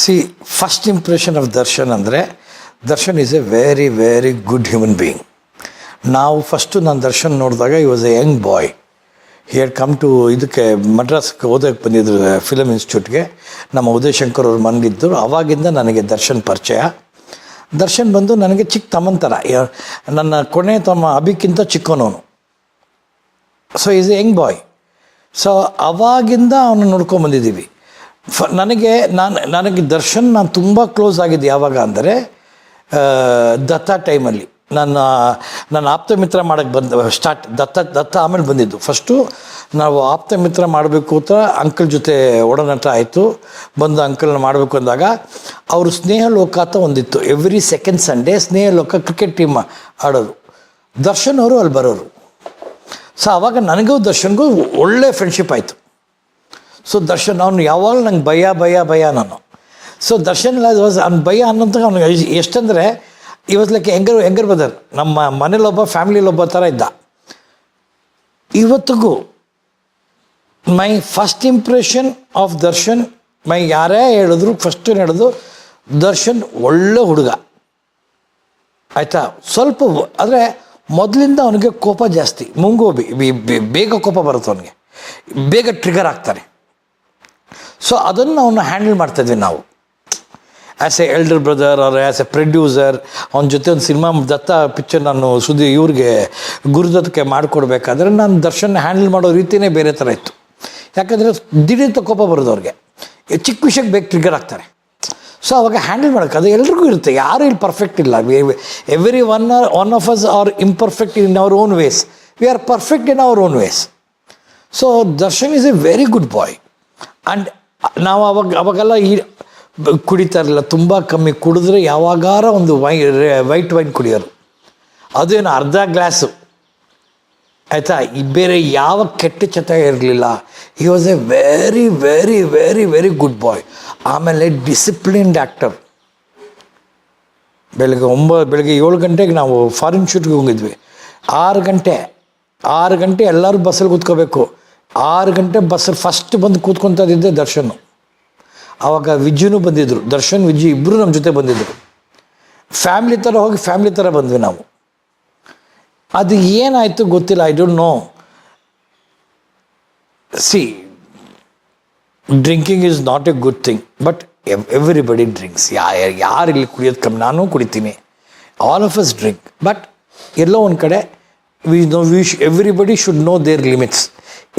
See first impression of Darshan ಅಂದರೆ Darshan is a very very good human being ನಾವು first ನಾನು ದರ್ಶನ್ ನೋಡಿದಾಗ he was a young boy here come to ಇದಕ್ಕೆ ಮಡ್ರಾಸ್ಗೆ ಓದೋಕ್ಕೆ ಬಂದಿದ್ರು ಫಿಲಮ್ ಇನ್ಸ್ಟಿಟ್ಯೂಟ್ಗೆ ನಮ್ಮ ಉದಯ್ ಶಂಕರ್ ಅವ್ರು ಮನೆಗಿದ್ದರು ಅವಾಗಿಂದ ನನಗೆ ದರ್ಶನ್ ಪರಿಚಯ. ದರ್ಶನ್ ಬಂದು ನನಗೆ ಚಿಕ್ಕ ತಮ್ಮನ ಥರ. ನನ್ನ ಕೊನೆ ತಮ್ಮ ಅಭಿಕ್ಕಿಂತ ಚಿಕ್ಕವನವನು. So is a young boy so ಅವಾಗಿಂದ ಅವನು ನೋಡ್ಕೊಂಬಂದಿದ್ದೀವಿ ಫ ನನಗೆ, ನಾನು, ನನಗೆ ದರ್ಶನ್ ನಾನು ತುಂಬ ಕ್ಲೋಸ್ ಆಗಿದ್ದು ಯಾವಾಗ ಅಂದರೆ ದತ್ತ ಟೈಮಲ್ಲಿ ನನ್ನ ನನ್ನ ಆಪ್ತ ಮಿತ್ರ ಮಾಡೋಕ್ಕೆ ಬಂದ ಸ್ಟಾರ್ಟ್ ದತ್ತ ದತ್ತ ಆಮೇಲೆ ಬಂದಿದ್ದು. ಫಸ್ಟು ನಾವು ಆಪ್ತ ಮಿತ್ರ ಮಾಡಬೇಕು ಅಂತ ಅಂಕಲ್ ಜೊತೆ ಒಡನಾಟ ಆಯಿತು. ಬಂದು ಅಂಕಲ್ನ ಮಾಡಬೇಕು ಅಂದಾಗ, ಅವರು ಸ್ನೇಹ ಲೋಕ ಅಂತ ಒಂದಿತ್ತು. ಎವ್ರಿ ಸೆಕೆಂಡ್ ಸಂಡೇ ಸ್ನೇಹ ಲೋಕ ಕ್ರಿಕೆಟ್ ಟೀಮ್ ಆಡೋದು ದರ್ಶನ್ ಅವರು ಅಲ್ಲಿ ಬರೋರು. ಸೊ ಆವಾಗ ನನಗೂ ದರ್ಶನ್ಗೂ ಒಳ್ಳೆ ಫ್ರೆಂಡ್ಶಿಪ್ ಆಯಿತು. ಸೊ ದರ್ಶನ್ ಅವನು ಯಾವಾಗಲೂ ನಂಗೆ ಭಯ ಭಯ ಭಯ ನಾನು. ಸೊ ದರ್ಶನ್ ವಾಸ್ ಅವ್ನ ಭಯ ಅನ್ನೋಂಥ ಅವ್ನಿಗೆ ಎಷ್ಟಂದರೆ ಇವತ್ತು ಲೈಕ್ ಹೆಂಗರ್ ಹೆಂಗರ್ ಬದರ್ ನಮ್ಮ ಮನೇಲೊಬ್ಬ ಫ್ಯಾಮಿಲಿಲೊಬ್ಬ ಥರ ಇದ್ದ. ಇವತ್ತಿಗೂ my first impression of Darshan my ಯಾರೇ ಹೇಳಿದ್ರು ಫಸ್ಟ್ ಹೇಳಿದ್ರು ದರ್ಶನ್ ಒಳ್ಳೆ ಹುಡುಗ. ಆಯಿತಾ? ಸ್ವಲ್ಪ ಆದರೆ ಮೊದಲಿಂದ ಅವನಿಗೆ ಕೋಪ ಜಾಸ್ತಿ, ಮುಂಗೋಬಿ ಬೇಗ ಕೋಪ ಬರುತ್ತೆ ಅವನಿಗೆ. ಬೇಗ ಟ್ರಿಗರ್ ಆಗ್ತಾನೆ. ಸೊ ಅದನ್ನು ಅವನ್ನ ಹ್ಯಾಂಡಲ್ ಮಾಡ್ತಾಯಿದ್ವಿ ನಾವು. ಆ್ಯಸ್ ಎ ಎಲ್ಡರ್ ಬ್ರದರ್ ಅವ್ರ ಆ್ಯಸ್ ಎ ಪ್ರೊಡ್ಯೂಸರ್ ಅವನ ಜೊತೆ ಒಂದು ಸಿನಿಮಾ ದತ್ತ ಪಿಕ್ಚರ್ ನಾನು ಸುದ್ದಿ ಇವ್ರಿಗೆ ಗುರುದತ್ತಕ್ಕೆ ಮಾಡಿಕೊಡ್ಬೇಕಾದ್ರೆ ನಾನು ದರ್ಶನ ಹ್ಯಾಂಡಲ್ ಮಾಡೋ ರೀತಿಯೇ ಬೇರೆ ಥರ ಇತ್ತು. ಯಾಕಂದರೆ ದಿಢೀರ್ ಕೋಪ ಬರೋದು ಅವ್ರಿಗೆ ಚಿಕ್ಕ ವಿಷಯಕ್ಕೆ ಬೇಗ ಟ್ರಿಗರ್ ಆಗ್ತಾರೆ. ಸೊ ಅವಾಗ ಹ್ಯಾಂಡಲ್ ಮಾಡೋಕೆ ಅದು ಎಲ್ರಿಗೂ ಇರುತ್ತೆ. ಯಾರೂ ಇಲ್ಲಿ ಪರ್ಫೆಕ್ಟ್ ಇಲ್ಲ. Every one are one of us are imperfect in our own ways we are perfect in our own ways so Darshan is a very good boy and ನಾವು ಅವಾಗ, ಅವಾಗೆಲ್ಲ ಈ ಕುಡಿತಾ ಇರಲಿಲ್ಲ ತುಂಬ ಕಮ್ಮಿ ಕುಡಿದ್ರೆ ಯಾವಾಗಾರ ಒಂದು ವೈ ವೈಟ್ ವೈನ್ ಕುಡಿಯೋರು. ಅದೇನು ಅರ್ಧ ಗ್ಲಾಸು. ಆಯಿತಾ? ಬೇರೆ ಯಾವ ಕೆಟ್ಟ ಚಟ ಇರಲಿಲ್ಲ. He was a very very very very good boy ಆಮೇಲೆ ಡಿಸಿಪ್ಲಿನ್ಡ್ ಆ್ಯಕ್ಟರ್ ಬೆಳಗ್ಗೆ ಒಂಬತ್ತು ಬೆಳಗ್ಗೆ ಏಳು ಗಂಟೆಗೆ ನಾವು ಫಾರಿನ್ ಶೂಟ್ಗೆ ಹೋಗಿದ್ವಿ. ಆರು ಗಂಟೆ. ಆರು ಗಂಟೆ ಎಲ್ಲರೂ ಬಸ್ಸಲ್ಲಿ ಕೂತ್ಕೋಬೇಕು. ಆರು ಗಂಟೆ ಬಸ್ ಫಸ್ಟ್ ಬಂದು ಕೂತ್ಕೊತಿದ್ದೆ ದರ್ಶನ್. ಆವಾಗ ವಿಜ್ಜುನು ಬಂದಿದ್ದರು ದರ್ಶನ್ ವಿಜ್ಜು ಇಬ್ಬರು ನಮ್ಮ ಜೊತೆ ಬಂದಿದ್ದರು ಫ್ಯಾಮ್ಲಿ ಥರ ಹೋಗಿ ಫ್ಯಾಮ್ಲಿ ಥರ ಬಂದ್ವಿ ನಾವು. ಅದು ಏನಾಯಿತು ಗೊತ್ತಿಲ್ಲ I don't know see drinking is not a good thing but everybody drinks ಯಾ ಯಾರು ಇಲ್ಲಿ ಕುಡಿಯೋದು ಕಮ್ಮಿ? ನಾನು ಕುಡಿತೀನಿ. All of us drink but ಎಲ್ಲೋ ಒಂದು ಕಡೆ we know we every everybody should know their limits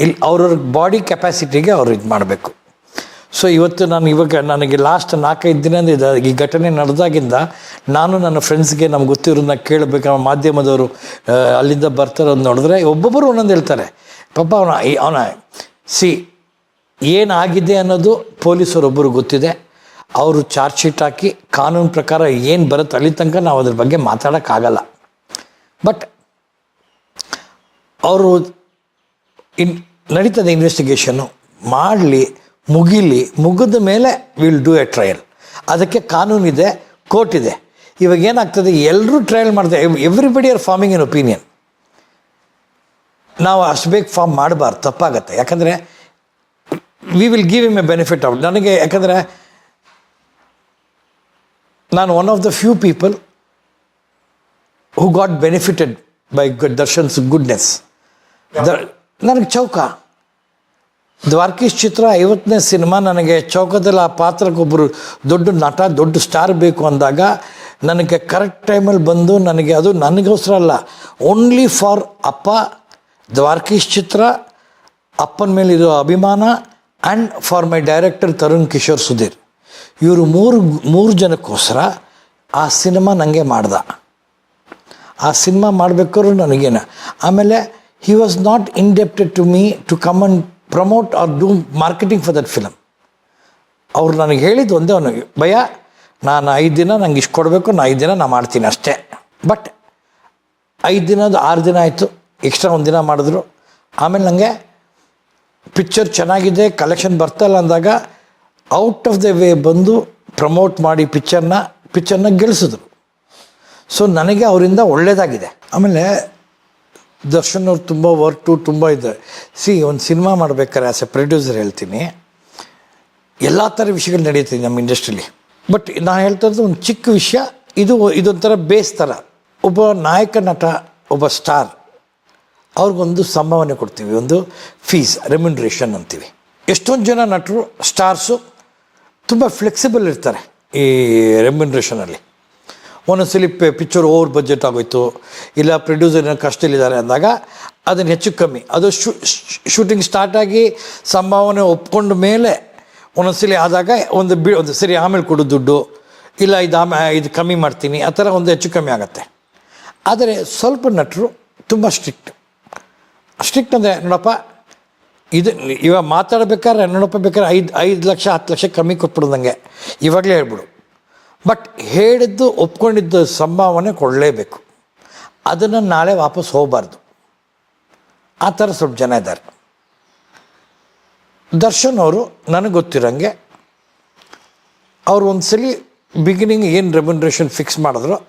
ಇಲ್ಲಿ ಅವ್ರವ್ರ ಬಾಡಿ ಕೆಪಾಸಿಟಿಗೆ ಅವ್ರು ಇದು ಮಾಡಬೇಕು. ಸೊ ಇವತ್ತು ನಾನು ಇವಾಗ ನನಗೆ ಲಾಸ್ಟ್ ನಾಲ್ಕೈದು ದಿನದಿಂದ ಈ ಘಟನೆ ನಡೆದಾಗಿಂದ ನಾನು ನನ್ನ ಫ್ರೆಂಡ್ಸ್ಗೆ ನಮ್ಗೆ ಗೊತ್ತಿರೋದನ್ನ ಕೇಳಬೇಕು. ನಮ್ಮ ಮಾಧ್ಯಮದವರು ಅಲ್ಲಿಂದ ಬರ್ತಾರೋದು ನೋಡಿದ್ರೆ ಒಬ್ಬೊಬ್ಬರು ಒಂದೊಂದು ಹೇಳ್ತಾರೆ. ಪಾಪ ಅವನ ಅವನ ಸಿ ಏನಾಗಿದೆ ಅನ್ನೋದು ಪೊಲೀಸರೊಬ್ಬರು ಗೊತ್ತಿದೆ. ಅವರು ಚಾರ್ಜ್ ಶೀಟ್ ಹಾಕಿ ಕಾನೂನು ಪ್ರಕಾರ ಏನು ಬರುತ್ತೆ ಅಲ್ಲಿ ತನಕ ನಾವು ಅದ್ರ ಬಗ್ಗೆ ಮಾತಾಡೋಕ್ಕಾಗಲ್ಲ ಬಟ್ ಅವರು ಇನ್, ನಡೀತದೆ ಇನ್ವೆಸ್ಟಿಗೇಷನ್ನು ಮಾಡಲಿ, ಮುಗಿಲಿ, ಮುಗಿದ ಮೇಲೆ ವಿಲ್ ಡೂ ಎ ಟ್ರಯಲ್ ಅದಕ್ಕೆ ಕಾನೂನಿದೆ ಕೋರ್ಟ್ ಇದೆ. ಇವಾಗ ಏನಾಗ್ತದೆ ಎಲ್ಲರೂ ಟ್ರಯಲ್ ಮಾಡ್ತಾರೆ everybody are forming in opinion ನಾವು ಅಷ್ಟು ಬೇಗ ಫಾರ್ಮ್ ಮಾಡಬಾರ್ದು, ತಪ್ಪಾಗತ್ತೆ. ಯಾಕಂದರೆ we will give him a benefit out ನನಗೆ, ಯಾಕಂದರೆ, ನಾನು one of the few people who got benefited by ದರ್ಶನ್ಸ್ goodness ನನಗೆ ಚೌಕ. ದ್ವಾರಕೀಶ್ ಚಿತ್ರ ಐವತ್ತನೇ ಸಿನಿಮಾ ನನಗೆ ಚೌಕದಲ್ಲಿ ಆ ಪಾತ್ರಕ್ಕೊಬ್ಬರು ದೊಡ್ಡ ನಟ, ದೊಡ್ಡ ಸ್ಟಾರ್ ಬೇಕು ಅಂದಾಗ ನನಗೆ ಕರೆಕ್ಟ್ ಟೈಮಲ್ಲಿ ಬಂದು ನನಗೆ ಅದು ನನಗೋಸ್ಕರ ಅಲ್ಲ. ಓನ್ಲಿ ಫಾರ್ ಅಪ್ಪ, ದ್ವಾರಕೀಶ್ ಚಿತ್ರ, ಅಪ್ಪನ ಮೇಲಿರೋ ಅಭಿಮಾನ and for my director Tarun Kishore Sudhir. ಇವರು ಮೂರು ಮೂರು ಜನಕ್ಕೋಸ್ಕರ ಆ ಸಿನಿಮಾ ನನಗೆ ಮಾಡ್ದ. ಆ ಸಿನಿಮಾ ಮಾಡಬೇಕಾದ್ರೂ ನನಗೇನು. ಆಮೇಲೆ he was not indebted to me to come and promote or do marketing for that film ಅವ್ರು ನನಗೆ ಹೇಳಿದ್ದು ಒಂದೇ ಅವನಿಗೆ ಭಯ, ನಾನು ಐದು ದಿನ ನಂಗೆ ಇಷ್ಟು ಕೊಡಬೇಕು ನಾನು ಐದು ದಿನ ನಾನು ಮಾಡ್ತೀನಿ ಅಷ್ಟೇ. ಬಟ್ ಐದು ದಿನದ, ಆರು ದಿನ ಆಯಿತು ಎಕ್ಸ್ಟ್ರಾ ಒಂದು ದಿನ ಮಾಡಿದ್ರು. ಆಮೇಲೆ ನನಗೆ ಪಿಕ್ಚರ್ ಚೆನ್ನಾಗಿದೆ ಕಲೆಕ್ಷನ್ ಬರ್ತಾಯಿಲ್ಲ ಅಂದಾಗ ಔಟ್ ಆಫ್ ದ ವೇ ಬಂದು ಪ್ರಮೋಟ್ ಮಾಡಿ ಪಿಕ್ಚರ್ನ ಪಿಕ್ಚರ್ನ ಗೆಲ್ಲಿಸಿದ್ರು ಸೊ ನನಗೆ ಅವರಿಂದ ಒಳ್ಳೆಯದಾಗಿದೆ ಆಮೇಲೆ ದರ್ಶನ್ ಅವ್ರು ತುಂಬ ವರ್ಟು ತುಂಬ ಇದೆ. ಸಿ ಒಂದು ಸಿನಿಮಾ ಮಾಡ್ಬೇಕಾದ್ರೆ ಆಸ್ ಎ ಪ್ರೊಡ್ಯೂಸರ್ ಹೇಳ್ತೀನಿ. ಎಲ್ಲ ಥರ ವಿಷಯಗಳು ನಡೆಯುತ್ತೆ ನಮ್ಮ ಇಂಡಸ್ಟ್ರಿಲಿ ಬಟ್ ನಾನು ಹೇಳ್ತಾ ಇರೋದು ಒಂದು ಚಿಕ್ಕ ವಿಷಯ, ಇದು ಇದೊಂಥರ ಬೇಸ್ ಥರ ಒಬ್ಬ ನಾಯಕ ನಟ, ಒಬ್ಬ ಸ್ಟಾರ್ ಅವ್ರಿಗೊಂದು ಸಂಭಾವನೆ ಕೊಡ್ತೀವಿ, ಒಂದು ಫೀಸ್ ರೆಮ್ಯುನ್ರೇಷನ್ ಅಂತೀವಿ. ಎಷ್ಟೊಂದು ಜನ ನಟರು ಸ್ಟಾರ್ಸು ತುಂಬ ಫ್ಲೆಕ್ಸಿಬಲ್ ಇರ್ತಾರೆ ಈ ರೆಮ್ಯುನ್ರೇಷನಲ್ಲಿ ಒಂದೊಂದ್ಸಲಿ ಪೆ ಪಿಕ್ಚರ್ ಓವರ್ ಬಜೆಟ್ ಆಗೋಯ್ತು. ಇಲ್ಲ ಪ್ರೊಡ್ಯೂಸರ್ ಕಷ್ಟದಲ್ಲಿದ್ದಾರೆ ಅಂದಾಗ ಅದನ್ನು ಹೆಚ್ಚು ಕಮ್ಮಿ. ಅದು ಶೂ ಶೂಟಿಂಗ್ ಸ್ಟಾರ್ಟ್ ಆಗಿ ಸಂಭಾವನೆ ಒಪ್ಕೊಂಡ ಮೇಲೆ ಒಂದೊಂದ್ಸಲಿ ಆದಾಗ ಒಂದು ಬಿ, ಒಂದು ಸರಿ ಆಮೇಲೆ ಕೊಡು ದುಡ್ಡು. ಇಲ್ಲ, ಇದು ಆಮೇ, ಇದು ಕಮ್ಮಿ ಮಾಡ್ತೀನಿ. ಆ ಥರ ಒಂದು ಹೆಚ್ಚು ಕಮ್ಮಿ ಆಗುತ್ತೆ. ಆದರೆ ಸ್ವಲ್ಪ ನಟರು ತುಂಬ ಸ್ಟ್ರಿಕ್ಟ್ ಸ್ಟ್ರಿಕ್ಟ್ ಅಂದರೆ, ನೋಡಪ್ಪ, ಇದು, ಇವಾಗ ಮಾತಾಡ್ಬೇಕಾದ್ರೆ ನೋಡಪ್ಪ ಬೇಕಾದ್ರೆ ಐದು ಐದು ಲಕ್ಷ, ಹತ್ತು ಲಕ್ಷ ಕಮ್ಮಿ ಕೊಟ್ಬಿಡ್ದಂಗೆ ಇವಾಗಲೇ ಹೇಳ್ಬಿಡು. ಬಟ್ ಹೇಳಿದ್ದು, ಒಪ್ಕೊಂಡಿದ್ದು ಸಂಭಾವನೆ ಕೊಡಲೇಬೇಕು. ಅದನ್ನು ನಾಳೆ ವಾಪಸ್ ಹೋಗಬಾರ್ದು. ಆ ಥರ ಸ್ವಲ್ಪ ಜನ ಇದ್ದಾರೆ. ದರ್ಶನ್ ಅವರು ನನಗೆ ಗೊತ್ತಿರೋಂಗೆ ಅವ್ರು ಒಂದ್ಸಲಿ ಬಿಗಿನಿಂಗ್ ಏನು ರೆಮ್ಯುನ್ರೇಷನ್ ಫಿಕ್ಸ್ ಮಾಡಿದ್ರು,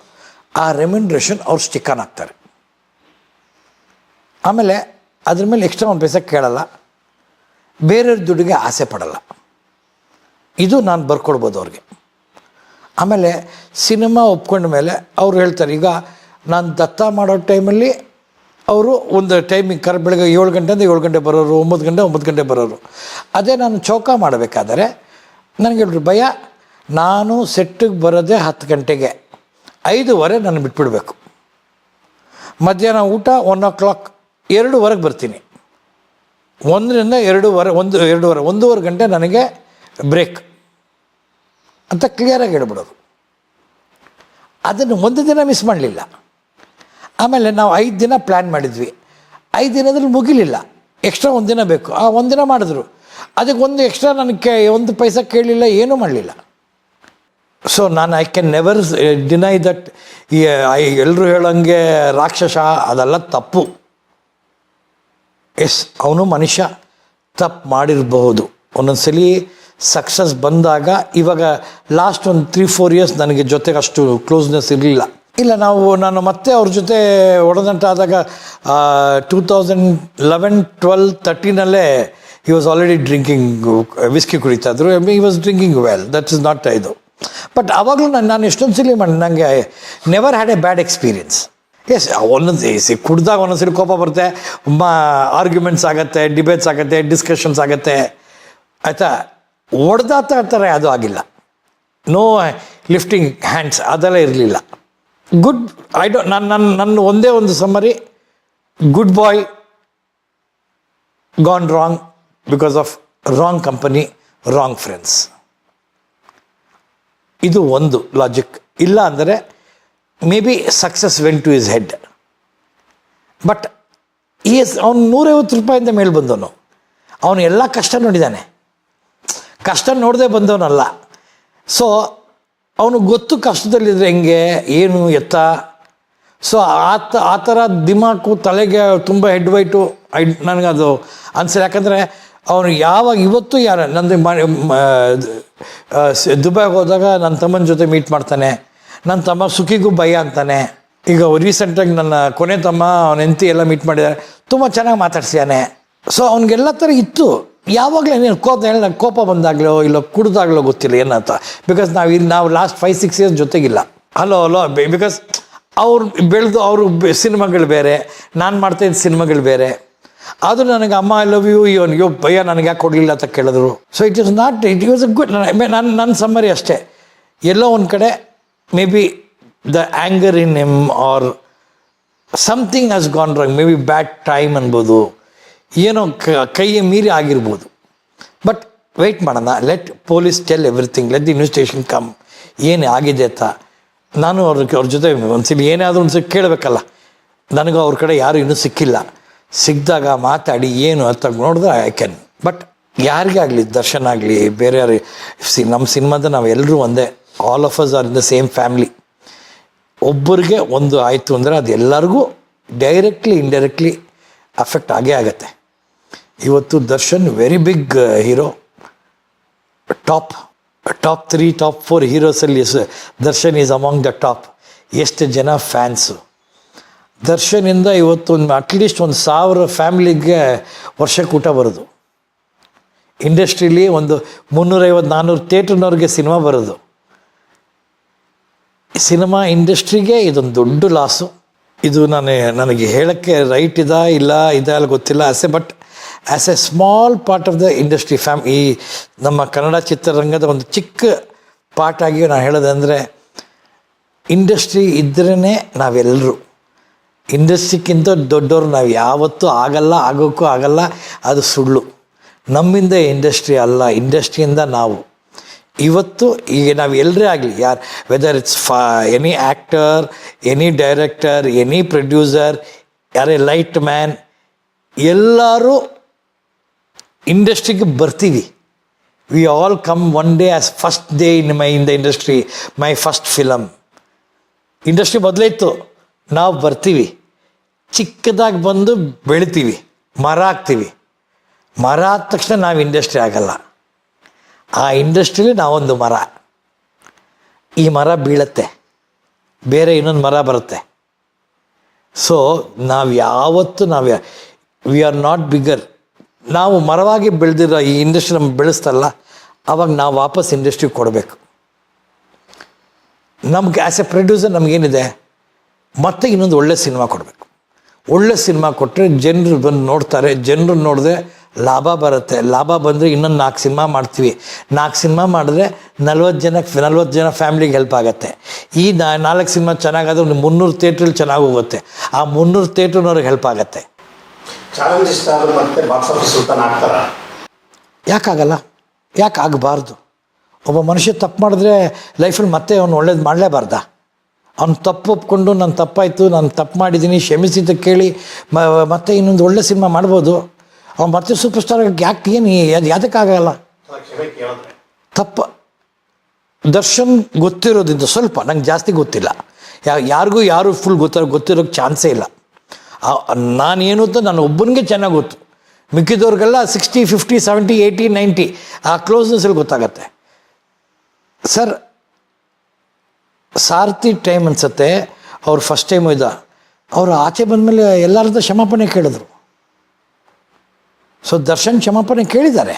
ಆ ರೆಮ್ಯುನ್ರೇಷನ್ ಅವ್ರು ಸ್ಟಿಕ್ ಆನ್ ಆಗ್ತಾರೆ. ಆಮೇಲೆ ಅದ್ರ ಮೇಲೆ ಎಕ್ಸ್ಟ್ರಾ ಒಂದು ಪೈಸೆ ಕೇಳಲ್ಲ. ಬೇರೆಯವ್ರ ದುಡ್ಡಿಗೆ ಆಸೆ ಪಡಲ್ಲ. ಇದು ನಾನು ಬರ್ಕೊಡ್ಬೋದು ಅವ್ರಿಗೆ. ಆಮೇಲೆ ಸಿನಿಮಾ ಒಪ್ಕೊಂಡ ಮೇಲೆ ಅವ್ರು ಹೇಳ್ತಾರೆ, ಈಗ ನಾನು ದತ್ತ ಮಾಡೋ ಟೈಮಲ್ಲಿ ಅವರು ಒಂದು ಟೈಮಿಂಗ್ ಕರ್, ಬೆಳಗ್ಗೆ ಏಳು ಗಂಟೆಯಿಂದ ಏಳು ಗಂಟೆ ಬರೋರು, ಒಂಬತ್ತು ಗಂಟೆ ಒಂಬತ್ತು ಗಂಟೆ ಬರೋರು. ಅದೇ ನಾನು ಚೌಕ ಮಾಡಬೇಕಾದರೆ ನನಗೆ ಭಯ ನಾನು ಸೆಟ್ಟಿಗೆ ಬರೋದೇ ಹತ್ತು ಗಂಟೆಗೆ. ಐದೂವರೆ ನಾನು ಬಿಟ್ಬಿಡಬೇಕು. ಮಧ್ಯಾಹ್ನ ಊಟ ಒನ್ ಓ ಕ್ಲಾಕ್ ಎರಡೂವರೆಗೆ ಬರ್ತೀನಿ. ಒಂದರಿಂದ ಎರಡೂವರೆ, ಒಂದು, ಎರಡೂವರೆ, ಒಂದೂವರೆ ಗಂಟೆ ನನಗೆ ಬ್ರೇಕ್ ಅಂತ ಕ್ಲಿಯರಾಗಿ ಹೇಳ್ಬಿಡೋದು. ಅದನ್ನು ಒಂದು ದಿನ ಮಿಸ್ ಮಾಡಲಿಲ್ಲ. ಆಮೇಲೆ ನಾವು ಐದು ದಿನ ಪ್ಲ್ಯಾನ್ ಮಾಡಿದ್ವಿ. ಐದು ದಿನದಲ್ಲಿ ಮುಗಿಲಿಲ್ಲ. ಎಕ್ಸ್ಟ್ರಾ ಒಂದು ದಿನ ಬೇಕು. ಆ ಒಂದು ದಿನ ಮಾಡಿದ್ರು. ಅದಕ್ಕೆ ಒಂದು ಎಕ್ಸ್ಟ್ರಾ ನನಗೆ ಒಂದು ಪೈಸಾ ಕೇಳಲಿಲ್ಲ, ಏನೂ ಮಾಡಲಿಲ್ಲ. ಸೊ ನಾನು I can never deny that ಎಲ್ಲರೂ ಹೇಳೋಂಗೆ ರಾಕ್ಷಸ, ಅದೆಲ್ಲ ತಪ್ಪು. ಎಸ್ ಅವನು ಮನುಷ್ಯ, ತಪ್ಪು ಮಾಡಿರಬಹುದು. ಒಂದೊಂದ್ಸಲಿ ಸಕ್ಸಸ್ ಬಂದಾಗ ಇವಾಗ ಲಾಸ್ಟ್ ಒಂದು ತ್ರೀ ಫೋರ್ ಇಯರ್ಸ್ ನನಗೆ ಜೊತೆಗೆ ಅಷ್ಟು ಕ್ಲೋಸ್ನೆಸ್ ಇರಲಿಲ್ಲ. ಇಲ್ಲ, ನಾವು, ನಾನು ಮತ್ತೆ ಅವ್ರ ಜೊತೆ ಆದಾಗ two thousand eleven twelve ತರ್ಟೀನಲ್ಲೇ he was already drinking whisky ಕುಡಿತಾ ಇದ್ರು he was drinking well that is not ಇದು. ಬಟ್ ಆವಾಗಲೂ ನಾನು ನಾನು ಎಷ್ಟೊಂದು ಸಲ ಮಾಡಿ ನನಗೆ never had a bad experience S ಒಂದೊಂದು ಸಿ, ಕುಡ್ದಾಗ ಒಂದೊಂದ್ಸಲಿ ಕೋಪ ಬರುತ್ತೆ, ಮಾ ಆರ್ಗ್ಯುಮೆಂಟ್ಸ್ ಆಗುತ್ತೆ ಡಿಬೇಟ್ಸ್ ಆಗುತ್ತೆ ಡಿಸ್ಕಷನ್ಸ್ ಆಗುತ್ತೆ. ಆಯಿತಾ? ಹೊಡೆದಾತ ಥರ ಅದು ಆಗಿಲ್ಲ. ನೋ ಲಿಫ್ಟಿಂಗ್ ಹ್ಯಾಂಡ್ಸ್ ಅದೆಲ್ಲ ಇರಲಿಲ್ಲ. ಗುಡ್ ಐ ಡೋ ನನ್ನ ನನ್ನ ನನ್ನ ಒಂದೇ ಒಂದು summary good boy gone wrong because of wrong company wrong friends ಇದು ಒಂದು ಲಾಜಿಕ್ ಇಲ್ಲ ಅಂದರೆ maybe success went to his head but ಈ ಅವ್ನು ನೂರೈವತ್ತು ರೂಪಾಯಿಂದ ಮೇಲೆ ಬಂದವನು. ಅವನು ಎಲ್ಲ ಕಷ್ಟ ನೋಡಿದ್ದಾನೆ ಕಷ್ಟ ನೋಡದೆ ಬಂದವನಲ್ಲ. ಸೊ ಅವನು ಗೊತ್ತು ಕಷ್ಟದಲ್ಲಿದ್ದರೆ ಹೆಂಗೆ, ಏನು, ಎತ್ತ. ಸೊ ಆತ, ಆ ಥರ ದಿಮಾಕು, ತಲೆಗೆ ತುಂಬ ಹೆಡ್ ವೈಟು ಐ ನನಗದು ಅನ್ಸಲ್ಲ. ಯಾಕಂದರೆ ಅವನು ಯಾವಾಗ, ಇವತ್ತು ಯಾರ, ನಂದು ದುಬೈಗೆ ಹೋದಾಗ ನನ್ನ ತಮ್ಮನ ಜೊತೆ ಮೀಟ್ ಮಾಡ್ತಾನೆ. ನನ್ನ ತಮ್ಮ ಸುಖಿಗೂ ಭಯ ಅಂತಾನೆ. ಈಗ ರೀಸೆಂಟಾಗಿ ನನ್ನ ಕೊನೆ ತಮ್ಮ, ಅವನ ಹೆಂಡತಿ ಎಲ್ಲ ಮೀಟ್ ಮಾಡಿದ್ದಾರೆ. ತುಂಬ ಚೆನ್ನಾಗಿ ಮಾತಾಡ್ಸ್ಯಾನೆ ಸೊ ಅವನಿಗೆಲ್ಲ ಥರ ಇತ್ತು. ಯಾವಾಗಲೂ ನೀನು ಕೋಪ ಹೇಳಿ ನಂಗೆ ಕೋಪ ಬಂದಾಗಲೋ ಇಲ್ಲ ಕುಡ್ದಾಗಲೋ ಗೊತ್ತಿಲ್ಲ, ಏನಂತ? ಬಿಕಾಸ್ ನಾವು ಇಲ್ಲಿ, ನಾವು ಲಾಸ್ಟ್ ಫೈವ್ ಸಿಕ್ಸ್ ಇಯರ್ಸ್ ಜೊತೆಗಿಲ್ಲ. ಹಲೋ ಹಲೋ ಬಿಕಾಸ್ ಅವ್ರು ಬೆಳೆದು ಅವರು ಸಿನಿಮಾಗಳು ಬೇರೆ, ನಾನು ಮಾಡ್ತಾಯಿದ್ದ ಸಿನಿಮಾಗಳು ಬೇರೆ. ಆದರೂ ನನಗೆ ಅಮ್ಮ ಐ ಲವ್ ಯು ಇವನ್ ಯೋ ಭಯ, ನನಗೆ ಯಾಕೆ ಕೊಡಲಿಲ್ಲ? ಅಂತ ಕೇಳಿದ್ರು. So it is not it was a good ನನ್ನ ನನ್ನ ಸಮ್ಮರಿ ಅಷ್ಟೇ. ಎಲ್ಲೋ ಒಂದು ಕಡೆ maybe the anger in M R something has gone wrong maybe bad time ಅನ್ಬೋದು. ಏನೋ ಕೈಯ ಮೀರಿ ಆಗಿರ್ಬೋದು. ಬಟ್ ವೆಯ್ಟ್ ಮಾಡೋಣ let police tell everything let the investigation come ಏನು ಆಗಿದೆ ಅಂತ ನಾನು ಅವ್ರ ಅವ್ರ ಜೊತೆ ಒಂದ್ಸಲಿ ಏನಾದರೂ ಒಂದ್ಸಲಿ ಕೇಳಬೇಕಲ್ಲ. ನನಗೂ ಅವ್ರ ಕಡೆ ಯಾರು ಇನ್ನೂ ಸಿಕ್ಕಿಲ್ಲ. ಸಿಕ್ಕಿದಾಗ ಮಾತಾಡಿ ಏನು ಅಂತ ನೋಡಿದ್ರೆ ಐ ಕ್ಯಾನ್ ಬಟ್ ಯಾರಿಗೇ ಆಗಲಿ, ದರ್ಶನ್ ಆಗಲಿ, ಬೇರೆ ಯಾರು, ಸಿ ನಮ್ಮ ಸಿನಿಮಾದ ನಾವೆಲ್ಲರೂ ಒಂದೇ. All of us are in the same family ಒಬ್ಬರಿಗೆ ಒಂದು ಆಯಿತು ಅಂದರೆ ಅದು ಎಲ್ಲರಿಗೂ ಡೈರೆಕ್ಟ್ಲಿ ಇಂಡೈರೆಕ್ಟ್ಲಿ ಅಫೆಕ್ಟ್ ಆಗೇ ಆಗುತ್ತೆ. ಇವತ್ತು Darshan very big hero top top three top four ಹೀರೋಸಲ್ಲಿ Darshan is among the top ಎಷ್ಟು ಜನ ಫ್ಯಾನ್ಸು ದರ್ಶನಿಂದ ಇವತ್ತು ಒಂದು ಅಟ್ಲೀಸ್ಟ್ ಒಂದು ಸಾವಿರ ಫ್ಯಾಮಿಲಿಗೆ ವರ್ಷಕ್ಕೆ ಊಟ ಬರೋದು. ಇಂಡಸ್ಟ್ರೀಲಿ ಒಂದು ಮುನ್ನೂರೈವತ್ತು ನಾನ್ನೂರು ಥಿಯೇಟ್ರ್ನವ್ರಿಗೆ ಸಿನಿಮಾ ಬರೋದು. ಸಿನಿಮಾ ಇಂಡಸ್ಟ್ರಿಗೆ ಇದೊಂದು ದೊಡ್ಡ ಲಾಸು ಇದು ನಾನು ನನಗೆ ಹೇಳೋಕ್ಕೆ ರೈಟ್ ಇದಾ, ಇಲ್ಲ ಇದಾ ಅಲ್ಲ ಗೊತ್ತಿಲ್ಲ a but as a small part of the industry fam ಈ ನಮ್ಮ ಕನ್ನಡ ಚಿತ್ರರಂಗದ ಒಂದು ಚಿಕ್ಕ ಪಾರ್ಟ್ ಆಗಿ ನಾನು ಹೇಳೋದಂದರೆ ಇಂಡಸ್ಟ್ರಿ ಇದ್ರೇ ನಾವೆಲ್ಲರೂ ಇಂಡಸ್ಟ್ರಿಕ್ಕಿಂತ ದೊಡ್ಡವರು ನಾವು ಯಾವತ್ತೂ ಆಗಲ್ಲ, ಆಗೋಕ್ಕೂ ಆಗಲ್ಲ, ಅದು ಸುಳ್ಳು. ನಮ್ಮಿಂದ ಇಂಡಸ್ಟ್ರಿ ಅಲ್ಲ ಇಂಡಸ್ಟ್ರಿಯಿಂದ ನಾವು. ಇವತ್ತು ಈಗ ನಾವು ಎಲ್ಲರೇ ಆಗಲಿ, ಯಾರು ವೆದರ್ ಇಟ್ಸ್ ಫಾ any actor any director any producer ಯಾರೇ ಲೈಟ್ ಮ್ಯಾನ್ ಎಲ್ಲರೂ ಇಂಡಸ್ಟ್ರಿಗೆ ಬರ್ತೀವಿ. We all come one day as first day in my in the industry my first film industry ಮೊದಲೇ ಇತ್ತು ನಾವು ಬರ್ತೀವಿ. ಚಿಕ್ಕದಾಗಿ ಬಂದು ಬೆಳಿತೀವಿ. ಮರ ಆಗ್ತೀವಿ ಮರ ಆದ ತಕ್ಷಣ ನಾವು ಇಂಡಸ್ಟ್ರಿ ಆಗಲ್ಲ. ಆ ಇಂಡಸ್ಟ್ರಿಲಿ ನಾವೊಂದು ಮರ. ಈ ಮರ ಬೀಳತ್ತೆ. ಬೇರೆ ಇನ್ನೊಂದು ಮರ ಬರುತ್ತೆ. ಸೊ ನಾವು ಯಾವತ್ತು ನಾವು ವಿ ಆರ್ ನಾಟ್ ಬಿಗರ್ ನಾವು ಮರವಾಗಿ ಬೆಳೆದಿರೋ ಈ ಇಂಡಸ್ಟ್ರಿ ನಮ್ಗೆ ಬೆಳೆಸ್ತಲ್ಲ, ಅವಾಗ ನಾವು ವಾಪಸ್ ಇಂಡಸ್ಟ್ರಿಗೆ ಕೊಡಬೇಕು. ನಮ್ಗೆ ಆ್ಯಸ್ ಎ ಪ್ರೊಡ್ಯೂಸರ್ ನಮಗೇನಿದೆ, ಮತ್ತೆ ಇನ್ನೊಂದು ಒಳ್ಳೆ ಸಿನಿಮಾ ಕೊಡಬೇಕು. ಒಳ್ಳೆ ಸಿನಿಮಾ ಕೊಟ್ಟರೆ ಜನರು ಬಂದು ನೋಡ್ತಾರೆ, ಜನರು ನೋಡಿದ್ರೆ ಲಾಭ ಬರುತ್ತೆ. ಲಾಭ ಬಂದರೆ ಇನ್ನೊಂದು ನಾಲ್ಕು ಸಿನಿಮಾ ಮಾಡ್ತೀವಿ. ನಾಲ್ಕು ಸಿನಿಮಾ ಮಾಡಿದ್ರೆ ನಲ್ವತ್ತು ಜನಕ್ಕೆ ನಲ್ವತ್ತು ಜನ ಫ್ಯಾಮ್ಲಿಗೆ ಹೆಲ್ಪ್ ಆಗುತ್ತೆ. ಈ ನಾಲ್ಕು ಸಿನಿಮಾ ಚೆನ್ನಾಗಾದ್ರೆ ಮುನ್ನೂರು ಥಿಯೇಟ್ರಲ್ಲಿ ಚೆನ್ನಾಗಿ ಹೋಗುತ್ತೆ. ಆ ಮುನ್ನೂರು ಥಿಯೇಟ್ರ್ನವ್ರಿಗೆ ಹೆಲ್ಪ್ ಆಗುತ್ತೆ. ಚಾಲೆಂಜ್ ಸ್ಟಾರ್ ಮತ್ತೆ ಬಾಕ್ಸ್ ಆಫೀಸ್ ಸುಲ್ತಾನ್ ಆಗ್ತಾರ? ಯಾಕಾಗಲ್ಲ? ಯಾಕೆ ಆಗಬಾರ್ದು? ಒಬ್ಬ ಮನುಷ್ಯ ತಪ್ಪು ಮಾಡಿದ್ರೆ ಲೈಫಲ್ಲಿ ಮತ್ತೆ ಅವನು ಒಳ್ಳೇದು ಮಾಡಲೇಬಾರ್ದ? ಅವ್ನು ತಪ್ಪು ಒಪ್ಕೊಂಡು ನಾನು ತಪ್ಪಾಯಿತು ನಾನು ತಪ್ಪು ಮಾಡಿದ್ದೀನಿ ಕ್ಷಮಿಸಿದ್ದು ಕೇಳಿ ಮ ಮತ್ತೆ ಇನ್ನೊಂದು ಒಳ್ಳೆ ಸಿನಿಮಾ ಮಾಡ್ಬೋದು. ಅವ್ನು ಮತ್ತೆ ಸೂಪರ್ ಸ್ಟಾರ್ ಯಾಕೆ ಏನು ಅದು ಕೇಳಿದ್ರೆ. ತಪ್ಪು. ದರ್ಶನ್ ಗೊತ್ತಿರೋದ್ರಿಂದ ಸ್ವಲ್ಪ ನಂಗೆ ಜಾಸ್ತಿ ಗೊತ್ತಿಲ್ಲ. ಯಾ ಯಾರಿಗೂ ಯಾರು ಫುಲ್ ಗೊತ್ತಿರೋ ಗೊತ್ತಿರೋಕ್ಕೆ ಚಾನ್ಸೇ ಇಲ್ಲ. ನಾನೇನು ಅಂತ ನಾನು ಒಬ್ಬನಿಗೆ ಚೆನ್ನಾಗಿ ಗೊತ್ತು. ಮಿಕ್ಕಿದವ್ರಿಗೆಲ್ಲ sixty fifty seventy eighty ninety ಆ ಕ್ಲೋಸ್ನೆಸ್ಸಲ್ಲಿ ಗೊತ್ತಾಗತ್ತೆ. ಸರ್ ಸಾರಥಿ ಟೈಮ್ ಅನ್ಸತ್ತೆ, ಅವ್ರು ಫಸ್ಟ್ ಟೈಮ್ ಇದ್ದ. ಅವರು ಆಚೆ ಬಂದಮೇಲೆ ಎಲ್ಲರದ್ದು ಕ್ಷಮಾಪಣೆ ಕೇಳಿದ್ರು. ಸೊ ದರ್ಶನ್ ಕ್ಷಮಾಪಣೆ ಕೇಳಿದ್ದಾರೆ.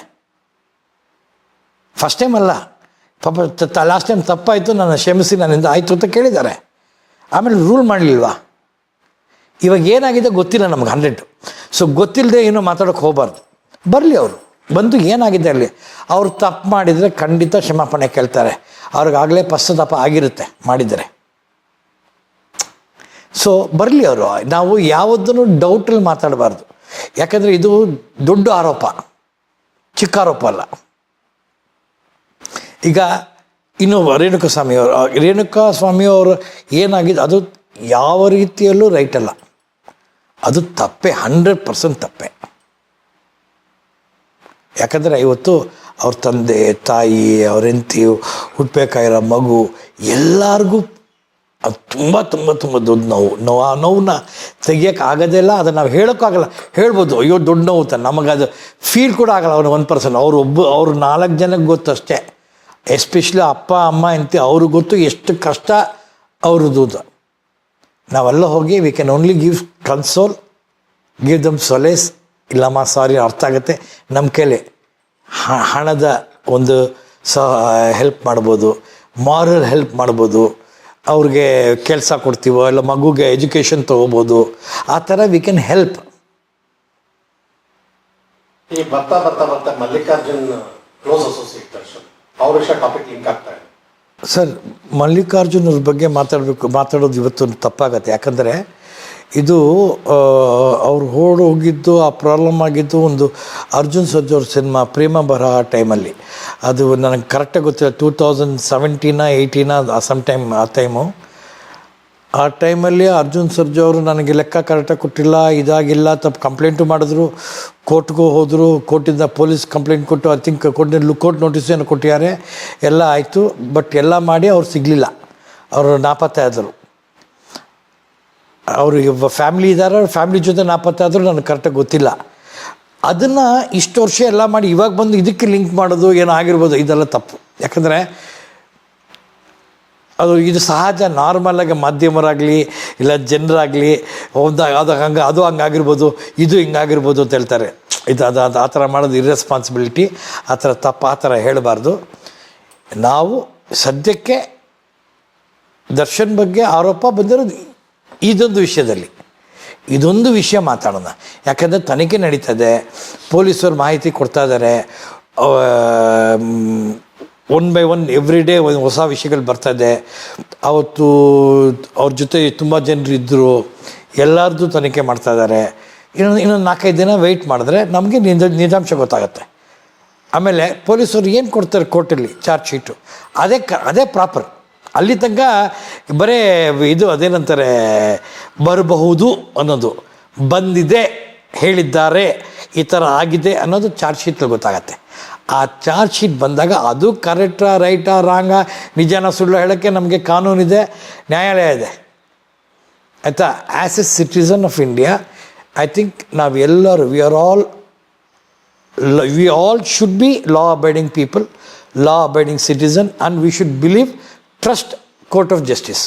ಫಸ್ಟ್ ಟೈಮ್ ಅಲ್ಲ. ಪಾಪ ಲಾಸ್ಟ್ ಟೈಮ್ ತಪ್ಪಾಯಿತು ನಾನು ಕ್ಷಮಿಸಿ, ನನ್ನಿಂದ ಆಯಿತು ಅಂತ ಕೇಳಿದ್ದಾರೆ. ಆಮೇಲೆ ರೂಲ್ ಮಾಡಲಿಲ್ವಾ? ಇವಾಗ ಏನಾಗಿದೆ ಗೊತ್ತಿಲ್ಲ ನಮ್ಗೆ ಹಂಡ್ರೆಡ್ ಸೊ ಗೊತ್ತಿಲ್ಲದೆ ಏನೋ ಮಾತಾಡೋಕೆ ಹೋಗಬಾರ್ದು. ಬರಲಿ ಅವರು. ಬಂದು ಏನಾಗಿದೆ ಅಲ್ಲಿ? ಅವ್ರು ತಪ್ಪು ಮಾಡಿದರೆ ಖಂಡಿತ ಕ್ಷಮಾಪಣೆ ಕೇಳ್ತಾರೆ. ಅವ್ರಿಗಾಗಲೇ ಪಶ್ಚಾತ್ತಾಪ ಆಗಿರುತ್ತೆ ಮಾಡಿದರೆ. ಸೊ ಬರಲಿ ಅವರು. ನಾವು ಯಾವುದನ್ನು ಡೌಟಲ್ಲಿ ಮಾತಾಡಬಾರ್ದು. ಯಾಕಂದರೆ ಇದು ದೊಡ್ಡ ಆರೋಪ. ಚಿಕ್ಕ ಆರೋಪ ಅಲ್ಲ. ಈಗ ಇನ್ನು ರೇಣುಕಾ ಸ್ವಾಮಿ ಅವರು, ರೇಣುಕಾ ಸ್ವಾಮಿ ಅವರು ಏನಾಗಿದೆ? ಅದು ಯಾವ ರೀತಿಯಲ್ಲೂ ರೈಟ್ ಅಲ್ಲ. ಅದು ತಪ್ಪೆ, ಹಂಡ್ರೆಡ್ ಪರ್ಸೆಂಟ್ ತಪ್ಪೆ. ಯಾಕಂದರೆ ಇವತ್ತು ಅವ್ರ ತಂದೆ, ತಾಯಿ, ಅವ್ರ ಹೆಂಡತಿ ಹುಟ್ಟಬೇಕಾಗಿರೋ ಮಗು, ಎಲ್ಲರಿಗೂ ಅದು ತುಂಬ ತುಂಬ ತುಂಬ ದೊಡ್ಡ ನೋವು. ನೋವು ಆ ನೋವನ್ನ ತೆಗಿಯೋಕೆ ಆಗೋದೇ ಇಲ್ಲ, ಅದನ್ನು ನಾವು ಹೇಳೋಕ್ಕಾಗಲ್ಲ ಹೇಳ್ಬೋದು, ಅಯ್ಯೋ, ದೊಡ್ಡ ನೋವು ಅಂತ. ನಮಗದು ಫೀಲ್ ಕೂಡ ಆಗಲ್ಲ, ಅವ್ನು ಒಂದು ಪರ್ಸನ್ ಅವ್ರು ಒಬ್ಬ, ಅವ್ರು ನಾಲ್ಕು ಜನಕ್ಕೆ ಗೊತ್ತು ಅಷ್ಟೇ. ಎಸ್ಪೆಷಲಿ ಅಪ್ಪ, ಅಮ್ಮ ಎಂತಿ ಅವ್ರಿಗೆ ಗೊತ್ತು ಎಷ್ಟು ಕಷ್ಟ ಅವ್ರದ್ದು. ನಾವೆಲ್ಲ ಹೋಗಿ we can only give console give them solace ಇಲ್ಲಮ್ಮ ಸಾರಿ ಅರ್ಥ ಆಗುತ್ತೆ. ನಮ್ಮ ಕೈಲಿ ಹಣದ ಒಂದು ಸ ಹೆಲ್ಪ್ ಮಾಡ್ಬೋದು ಮಾರಲ್ ಹೆಲ್ಪ್ ಮಾಡ್ಬೋದು, ಅವ್ರಿಗೆ ಕೆಲಸ ಕೊಡ್ತೀವೋ, ಇಲ್ಲ ಮಗುಗೆ ಎಜುಕೇಷನ್ ತೊಗೋಬೋದು, ಆ ಥರ ವಿ ಕ್ಯಾನ್ ಹೆಲ್ಪ್ ಈ ಬರ್ತಾ ಬರ್ತಾ ಬರ್ತಾ ಮಲ್ಲಿಕಾರ್ಜುನ್ ಕ್ಲೋಸ್ ಅಸೋಸಿಯೇಟ್ ಅವ್ರ ಟಾಪಿಕ್ ಲಿಂಕ್ ಆಗ್ತಾ ಇದೆ. ಸರ್ ಮಲ್ಲಿಕಾರ್ಜುನ್ ಅವ್ರ ಬಗ್ಗೆ ಮಾತಾಡಬೇಕು, ಮಾತಾಡೋದು ಇವತ್ತು ತಪ್ಪಾಗತ್ತೆ. ಯಾಕಂದರೆ ಇದು ಅವ್ರು ಓಡ್ ಹೋಗಿದ್ದು, ಆ ಪ್ರಾಬ್ಲಮ್ ಆಗಿದ್ದು ಒಂದು ಅರ್ಜುನ್ ಸರ್ಜ್ ಅವ್ರ ಸಿನಿಮಾ ಪ್ರೇಮ ಆ ಟೈಮಲ್ಲಿ ಅದು ನನಗೆ ಕರೆಕ್ಟಾಗಿ ಗೊತ್ತಿಲ್ಲ ಟೂ ತೌಸಂಡ್ ಸೆವೆಂಟೀನ ಏಯ್ಟೀನ ಸಮ್ ಟೈಮ್ ಆ ಟೈಮು ಆ ಟೈಮಲ್ಲಿ ಅರ್ಜುನ್ ಸರ್ಜಾ ಅವರು ನನಗೆ ಲೆಕ್ಕ ಕರೆಕ್ಟಾಗಿ ಕೊಟ್ಟಿಲ್ಲ, ಇದಾಗಿಲ್ಲ, ತಪ್ಪು ಕಂಪ್ಲೇಂಟು ಮಾಡಿದ್ರು. ಕೋರ್ಟ್ಗೂ ಹೋದರು, ಕೋರ್ಟಿಂದ ಪೊಲೀಸ್ ಕಂಪ್ಲೇಂಟ್ ಕೊಟ್ಟು ಐ ಥಿಂಕ್ ಕೋರ್ಟಿನ ಲುಕ್ ನೋಟಿಸ್ ಏನು ಕೊಟ್ಟಿದ್ದಾರೆ. ಎಲ್ಲ ಆಯಿತು, ಬಟ್ ಎಲ್ಲ ಮಾಡಿ ಅವ್ರು ಸಿಗಲಿಲ್ಲ. ಅವರು ನಾಪತ್ತೆ ಆದರು. ಅವರು ಫ್ಯಾಮ್ಲಿ ಇದ್ದಾರೆ ಫ್ಯಾಮ್ಲಿ ಜೊತೆ ನಾಪತ್ತೆ ಆದರೂ ನನಗೆ ಕರೆಕ್ಟಾಗಿ ಗೊತ್ತಿಲ್ಲ. ಅದನ್ನು ಇಷ್ಟು ವರ್ಷ ಎಲ್ಲ ಮಾಡಿ ಇವಾಗ ಬಂದು ಇದಕ್ಕೆ ಲಿಂಕ್ ಮಾಡೋದು ಏನೋ ಆಗಿರ್ಬೋದು, ಇದೆಲ್ಲ ತಪ್ಪು. ಯಾಕಂದರೆ ಅದು ಇದು ಸಹಜ ನಾರ್ಮಲಾಗಿ ಮಾಧ್ಯಮರಾಗಲಿ, ಇಲ್ಲ ಜನರಾಗಲಿ, ಒಂದು ಅದು ಹಂಗೆ, ಅದು ಹಂಗಾಗಿರ್ಬೋದು, ಇದು ಹಿಂಗಾಗಿರ್ಬೋದು ಅಂತ ಹೇಳ್ತಾರೆ. ಇದು ಅದು ಅದು ಆ ಥರ ಮಾಡೋದು ಇರ್ರೆಸ್ಪಾನ್ಸಿಬಿಲಿಟಿ ಆ ಥರ ತಪ್ಪು, ಆ ಥರ ಹೇಳಬಾರ್ದು. ನಾವು ಸದ್ಯಕ್ಕೆ ದರ್ಶನ್ ಬಗ್ಗೆ ಆರೋಪ ಬಂದಿರೋದು ಇದೊಂದು ವಿಷಯದಲ್ಲಿ. ಇದೊಂದು ವಿಷಯ ಮಾತಾಡೋಣ. ಯಾಕಂದರೆ ತನಿಖೆ ನಡೀತದೆ, ಪೊಲೀಸರು ಮಾಹಿತಿ ಕೊಡ್ತಾ ಇದ್ದಾರೆ one by one every day ಒಂದು ಹೊಸ ವಿಷಯಗಳು ಬರ್ತದೆ ಅವತ್ತು ಅವ್ರ ಜೊತೆ ತುಂಬ ಜನರು ಇದ್ದರು ಎಲ್ಲರದ್ದು ತನಿಖೆ ಮಾಡ್ತಾ ಇದ್ದಾರೆ ಇನ್ನೊಂದು ಇನ್ನೊಂದು ನಾಲ್ಕೈದು ದಿನ ವೆಯ್ಟ್ ಮಾಡಿದ್ರೆ ನಮಗೆ ನಿಜ ನಿಜಾಂಶ ಗೊತ್ತಾಗುತ್ತೆ. ಆಮೇಲೆ ಪೊಲೀಸರು ಏನು ಕೊಡ್ತಾರೆ ಕೋರ್ಟಲ್ಲಿ ಚಾರ್ಜ್ ಶೀಟು ಅದೇ ಕ, ಅದೇ ಪ್ರಾಪರ್ ಅಲ್ಲಿ ತನಕ ಬರೀ ಇದು ಅದೇನಂತಾರೆ, ಬರಬಹುದು ಅನ್ನೋದು. ಬಂದಿದೆ, ಹೇಳಿದ್ದಾರೆ, ಈ ಥರ ಆಗಿದೆ ಅನ್ನೋದು ಚಾರ್ಜ್ ಶೀಟಲ್ಲಿ ಗೊತ್ತಾಗತ್ತೆ. ಆ ಚಾರ್ಜ್ ಶೀಟ್ ಬಂದಾಗ ಅದು ಕರೆಕ್ಟಾ ರೈಟಾ ರಾಂಗ ನಿಜಾನ ಸುಳ್ಳು ಹೇಳೋಕ್ಕೆ ನಮಗೆ ಕಾನೂನಿದೆ ನ್ಯಾಯಾಲಯ ಇದೆ. ಆಯಿತಾ? As a citizen of India I think ನಾವು we are all we all should be law abiding people law abiding citizen and we should believe trust court of justice